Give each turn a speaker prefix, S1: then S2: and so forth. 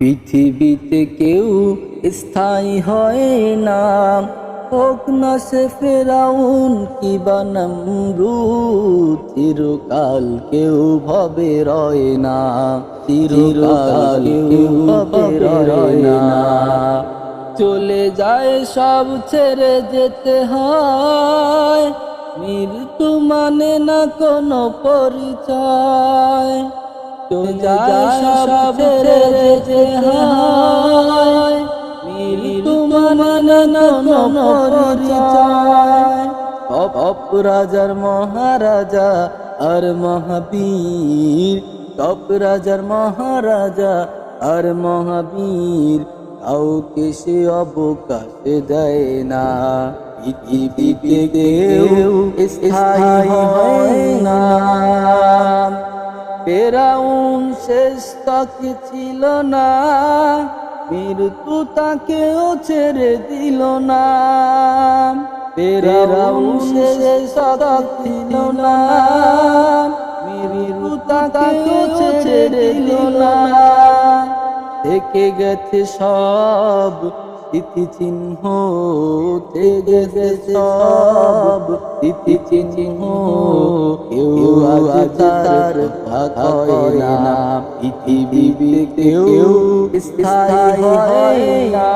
S1: পৃথিবীতে কেউ স্থায়ী হয় না। হোক না সে ফেরাউন কি বানামরু চিরকাল কেউ ভবে রয় না। চিরকাল কেউ ভবে রয় না। চলে যায় সব ছেড়ে যেতে হয়। মৃত্যু মানে না কোনো পরিচয়। রাজার মহারাজা আর মহাবীর টপ রাজার মহারাজা আর মহাবীর, কাউকে সে অবকাশ দেয় না। পৃথিবীতে কেউ স্থায়ী হয় না। ফেরাউন শেষ তাকে ছিল না? মৃত্যু তাকেও ছেড়ে দিল না। ফেরাউন শেষ তাকে ছিল না? মৃত্যু তাকেও ছেড়ে দিল না। থেকে গেছে সব স্মৃতি চিহ্ন তে গেছে সব। তিথি চিহ্ন কেউ আজ তার হয় না। পৃথিবীতে কেউ স্থায়ী হয় না।